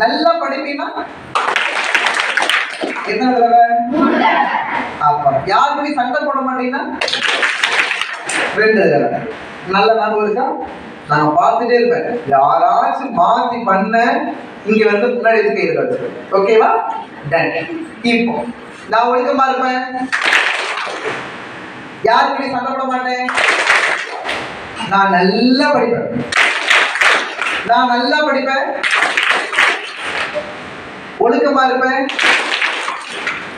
நல்லா படிப்பீங்கன்னா என்ன தடவை? ஆமா. சண்டை போட மாட்டீங்கன்னா ரெண்டு தடவை. நல்ல ஞாபகம் இருக்கா? நான் பார்த்துட்டே இருப்பேன். யாராச்சும் மாத்தி பண்ண இங்க வந்து முன்னாடி எடுத்து கையில் வச்சிருக்கேன் ஓகேவா டன் இப்போ நான் ஒழுக்கமா இருப்பேன். யாருக்கு சண்டை போட மாட்டேன். நான் நல்லா படிப்பேன். நான் நல்லா படிப்பேன். ஒழுக்கமா இருப்பேன்.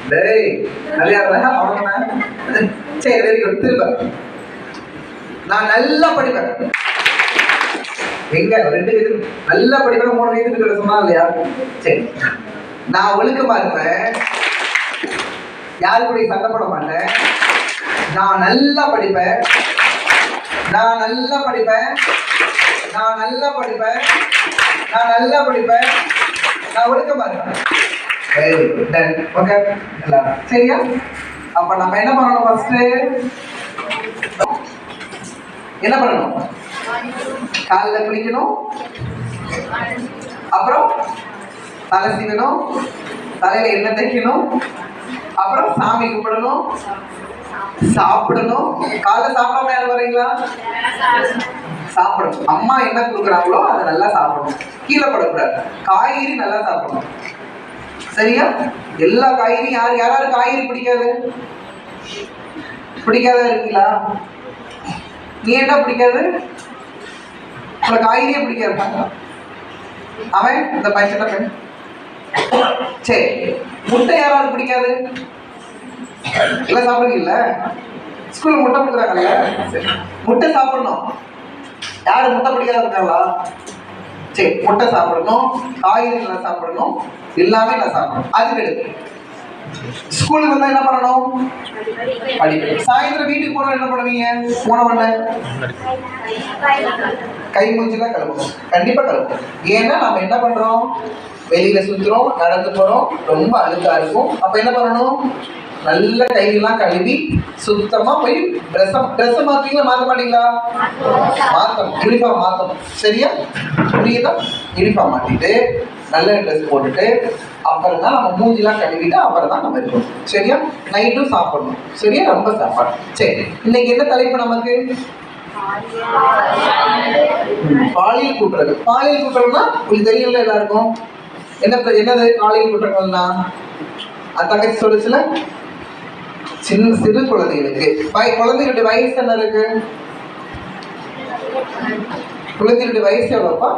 டேய் நிறையா அவ்வளோதானே சரி வெரி குட் திரும்ப. நான் நல்லா படிப்பேன். எங்க? ரெண்டு இது நல்லா படிப்பேன் மூணு வயது இருக்கிற சொன்னா இல்லையா? சரி. நான் ஒழுக்கமா இருப்பேன். யாரு கூட சண்டைப்பட மாட்டேன். நான் நல்லா படிப்பேன். நான் நல்லா படிப்பேன். நான் நல்லா படிப்பேன். நான் நல்லா படிப்பேன். நான் ஒழுக்கமா பாருங்க வெரி குட் டன் ஓகே எல்லாரும் சரியா அப்ப நம்ம என்ன பண்ணணும்? ஃபர்ஸ்ட் என்ன பண்ணணும் காலைல குளிக்கணும் அப்புறம் தலை சீவணும் தலையில எண்ணெய் தைக்கணும் அப்புறம் சாமி கும்பிடணும். சாப்பிடணும் காலைல சாப்பிடாம யாரும் வரீங்களா சாப்பிடணும். அம்மா என்ன கொடுக்குறாங்களோ அதை நல்லா சாப்பிடணும். கீழே படக்கூடாது. காய்கறி நல்லா சாப்பிடணும். சரியா? எல்லா காய்கறியும் யார் யாராவது காய்கறி பிடிக்காது? பிடிக்காத இருக்கீங்களா? நீ என்ன பிடிக்காது? உங்களை காய்கறியே பிடிக்காது. அவன் இந்த பைசா பெண் சரி. முட்டை யாராவது பிடிக்காது? எல்லாம் சாப்பிடுறீங்கல்ல ஸ்கூல்ல முட்டை கொடுக்குறாங்கல்ல? சரி. முட்டை சாப்பிடணும். யாரு முட்டை பிடிக்காத இருக்காங்களா சரி முட்டை சாப்பிடணும் காய்கறி நல்லா சாப்பிடணும் எல்லாமே நல்லா சாப்பிடணும். அது எடுத்து. ஸ்கூலுக்கு வந்தா என்ன பண்ணணும்? படிக்கணும். சாயந்தரம் வீட்டுக்கு போனா என்ன பண்ணுவீங்க? போன உடனே? கை மூஞ்சிலாம் கழுவணும். கண்டிப்பா கழுவணும். ஏன்னா நம்ம என்ன பண்றோம்? வெளியில சுத்துறோம் நடந்து போறோம். ரொம்ப அழுக்கா இருக்கும். அப்ப என்ன பண்ணணும்? நல்ல கையெல்லாம் கழுவி சுத்தமா போய் ட்ரெஸ் ட்ரெஸ் மாத்தீங்களா? மாத்த மாட்டீங்களா? மாற்றணும் யூனிஃபார்ம் மாற்றணும் சரியா? புரியுதா? யூனிஃபார்ம் மாத்திட்டு நல்ல ட்ரெஸ் போட்டுட்டு அப்புறம் தான் நம்ம மூஞ்சிலாம் கழுவிட்டு அப்புறம் தான் நம்ம இருக்கணும். சரியா? நைட்டும் சாப்பிடணும். சரியா? ரொம்ப சாப்பாடு. சரி. இன்னைக்கு என்ன தலைப்பு நமக்கு? பாலியல் கூட்டுறது பாலியல் கூட்டுறதுனா உங்களுக்கு தெரியல எல்லாருக்கும். என்ன என்னது? பாலியல் குற்றங்கள்னா அந்த தங்கச்சி சொல்லுச்சுல? சின்ன சிறு குழந்தைகளுக்கு. குழந்தைகளுடைய வயசு என்ன இருக்கு? குழந்தைகளுடைய வயசு எவ்வளோப்பா?